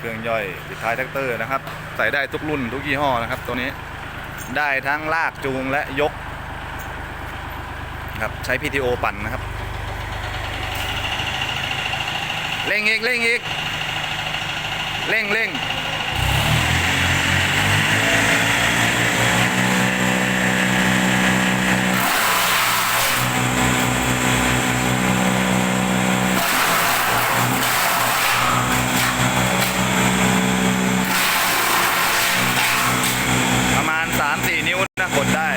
เครื่องย่อยติดท้ายแท็กเตอร์นะครับ ใส่ได้ทุกรุ่นทุกยี่ห้อนะครับ ตัวนี้ได้ทั้งลากจูงและยกครับใช้ PTO ปั่นนะครับเร่งอีกเร่งอีกเร่งเร่ง ประมาณ 3-4 นิ้วนะกดได้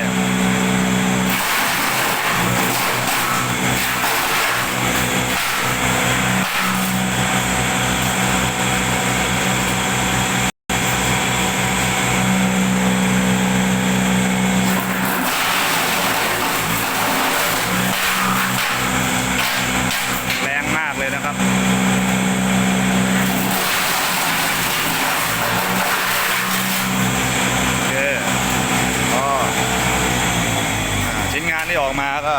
แรงมากเลยนะครับ โอเคก็อ่าชิ้นงาน ที่ออกมาก็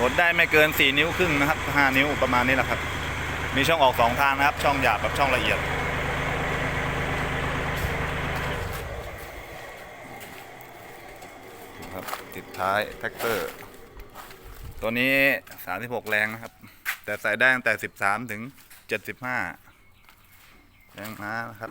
บดได้ไม่เกิน 4 นิ้วครึ่งนะครับ 5 นิ้วประมาณนี้แหละครับ มีช่องออก 2 ทางนะครับ ช่องหยาบกับช่องละเอียด ครับติดท้ายแท็กเตอร์ ตัวนี้ 36 แรงนะครับ แต่ใส่ได้ตั้งแต่ 13 ถึง 75 แรงม้านะครับ